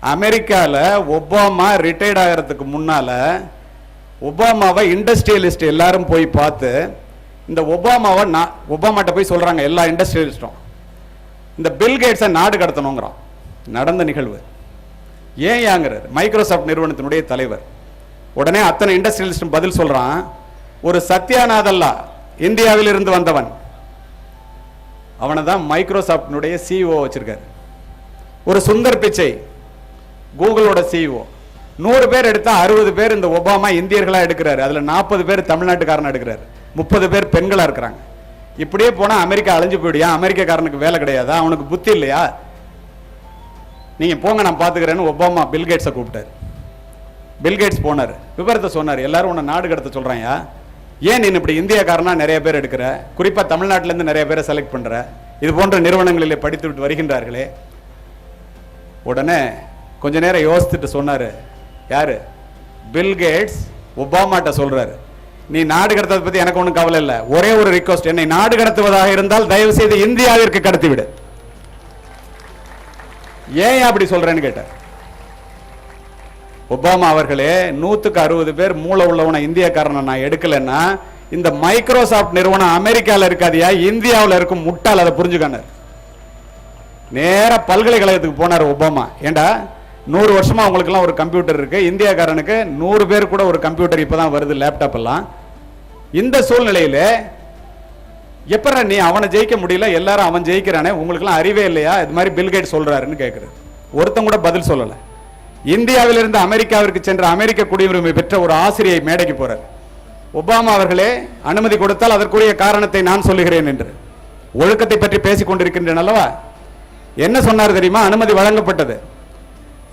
அமெரிக்காவில் Obama retired ஆகிறதுக்கு முன்னால் ஒபாமாவை இண்டஸ்ட்ரியலிஸ்ட் எல்லாரும் போய் பார்த்து இந்த ஒபாமாவை நான் ஒபாமாட்ட போய் சொல்கிறாங்க எல்லா இண்டஸ்ட்ரியலிஸ்ட்டும் இந்த பில் கேட்ஸை நாடு கடத்தணுங்கிறான். நடந்த நிகழ்வு. ஏன் யாங்கிறார் மைக்ரோசாஃப்ட் நிறுவனத்தினுடைய தலைவர். உடனே அத்தனை இண்டஸ்ட்ரியலிஸ்டும் பதில் சொல்கிறான் ஒரு சத்யாநாதல்லா இந்தியாவில் இருந்து வந்தவன் அவனை தான் மைக்ரோசாஃப்டினுடைய சிஇஓ வச்சிருக்காரு. ஒரு சுந்தர் பிச்சை. கூகுளோட சிஇஓ நூறு பேர் எடுத்தா அறுபது பேர் இந்த ஒபாமா இந்தியர்களா எடுக்கிறாரு. அதுல நாற்பது பேர் தமிழ்நாட்டுக்காரன் எடுக்கிறாரு. முப்பது பேர் பெண்களா இருக்கிறாங்க. இப்படியே போனா அமெரிக்கா அழிஞ்சு போயிடுயா? அமெரிக்காக்காரனுக்கு வேலை கிடையாதா? அவனுக்கு புத்தி இல்லையா? நீங்க போங்க நான் பாத்துக்கிறேன்னு ஒபாமா பில்கேட்ஸை கூப்பிட்டாரு. பில்கேட்ஸ் போனார். விவரத்தை சொன்னார். எல்லாரும் உன்னை நாடு கடத்த சொல்றாயா ஏன் நீ இப்படி இந்தியக்காரனா நிறைய பேர் எடுக்கிற? குறிப்பா தமிழ்நாட்டிலேருந்து நிறைய பேரை செலக்ட் பண்ற? இது போன்ற நிறுவனங்களிலே படித்து விட்டு வருகின்றார்களே. உடனே கொஞ்ச நேரம் யோசித்துட்டு சொன்னாரு. யாரு? பில் கேட்ஸ் ஒபாமாட்ட சொல்றாரு. நீ நாடு கடத்ததை பத்தி எனக்கு ஒன்றும் கவலை இல்லை. ஒரே ஒரு ரிக்வஸ்ட் என்னை நாடு கடத்துவதாக இருந்தால் தயவு செய்து இந்தியாவிற்கு கடத்திவிடு. ஏன் அப்படி சொல்றேன்னு கேட்டார் ஒபாமா அவர்களே நூற்றுக்கு அறுபது பேர் மூளை உள்ளவனை இந்தியக்காரனை நான் எடுக்கலைன்னா இந்த மைக்ரோசாஃப்ட் நிறுவனம் அமெரிக்கால இருக்காதியா? இந்தியாவில் இருக்கும் முட்டாள் அதை புரிஞ்சுக்கானார். நேராக பல்கலைக்கழகத்துக்கு போனார் ஒபாமா. ஏண்டா? நூறு வருஷமாக அவங்களுக்குலாம் ஒரு கம்ப்யூட்டர் இருக்குது இந்தியாக்காரனுக்கு நூறு பேர் கூட ஒரு கம்ப்யூட்டர் இப்போ தான் வருது லேப்டாப் எல்லாம். இந்த சூழ்நிலையில் எப்பற நீ அவனை ஜெயிக்க முடியல எல்லாரும் அவன் ஜெயிக்கிறானே உங்களுக்குலாம் அறிவே இல்லையா? இது மாதிரி பில்கேட் சொல்கிறாருன்னு கேட்குறது ஒருத்தன் கூட பதில் சொல்லலை. இந்தியாவிலிருந்து அமெரிக்காவிற்கு சென்ற அமெரிக்க குடியுரிமை பெற்ற ஒரு ஆசிரியை மேடைக்கு போறார். ஒபாமா அவர்களே அனுமதி கொடுத்தால் அதற்குரிய காரணத்தை நான் சொல்லுகிறேன் என்று. ஒழுக்கத்தை பற்றி பேசிக்கொண்டிருக்கின்றேன் அல்லவா? என்ன சொன்னார் தெரியுமா? அனுமதி வழங்கப்பட்டது.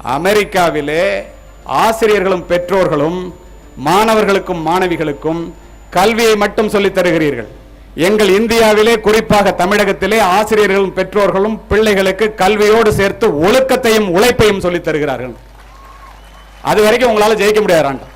அமெரிக்காவிலே ஆசிரியர்களும் பெற்றோர்களும் மாணவர்களுக்கும் மாணவிகளுக்கும் கல்வியை மட்டும் சொல்லித் தருகிறீர்கள். எங்கள் இந்தியாவிலே குறிப்பாக தமிழகத்திலே ஆசிரியர்களும் பெற்றோர்களும் பிள்ளைகளுக்கு கல்வியோடு சேர்த்து ஒழுக்கத்தையும் உழைப்பையும் சொல்லித் தருகிறார்கள். அது வரைக்கும் உங்களால் ஜெயிக்க முடியாதான்டா